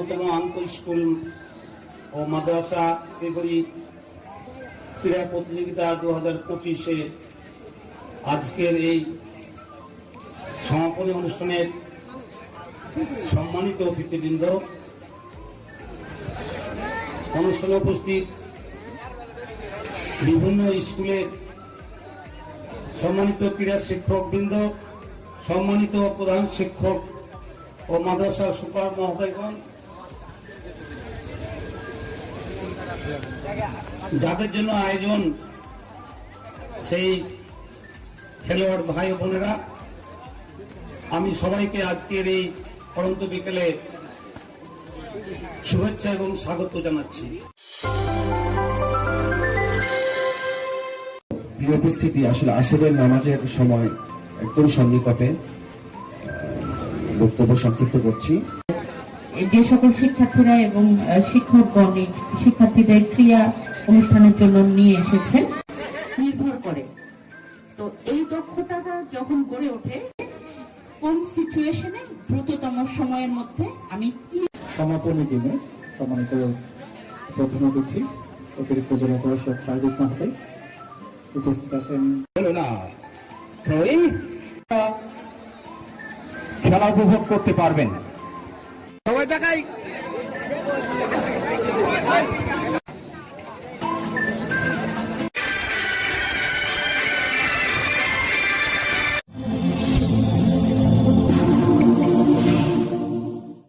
বাউন্নতম আন্ত স্কুল ও মাদ্রাসা এগুলি ক্রীড়া প্রতিযোগিতা দু হাজার পঁচিশে আজকের এই সমাপনী অনুষ্ঠানের সম্মানিত অতিথিবৃন্দ। অনুষ্ঠানে উপস্থিত বিভিন্ন স্কুলের সম্মানিত ক্রীড়া শিক্ষকবৃন্দ, সম্মানিত প্রধান শিক্ষক ও মাদ্রাসার সুপার মহোদয়গণ যাদের জন্য আয়োজন, সেই খেলোয়াড় ভাই বোনেরা, আমি সবাইকে আজকের এই পরন্ত বিকেলে শুভেচ্ছা এবং স্বাগত জানাচ্ছি। উপস্থিতি, আসলে আসরের নামাজের সময় একদম সন্নিকটে বক্তব্য সংক্ষিপ্ত করছি। যে সকল শিক্ষার্থীরা এবং শিক্ষকগণ শিক্ষার্থীদের ক্রিয়া অনুষ্ঠানের জন্য নিয়ে এসেছেন নির্ভর করে। তো এই দক্ষতাটা যখন গড়ে ওঠে কোন সিচুয়েশনে দ্রুততম সময়ের মধ্যে আমি কি সমাপনী দিনে সম্মানিত প্রধান অতিথি অতিরিক্ত জেলা পরিষদ সার্বিক মহোদয় উপস্থিত আছেন। খেলা উপভোগ করতে পারবেন। हवायचा काय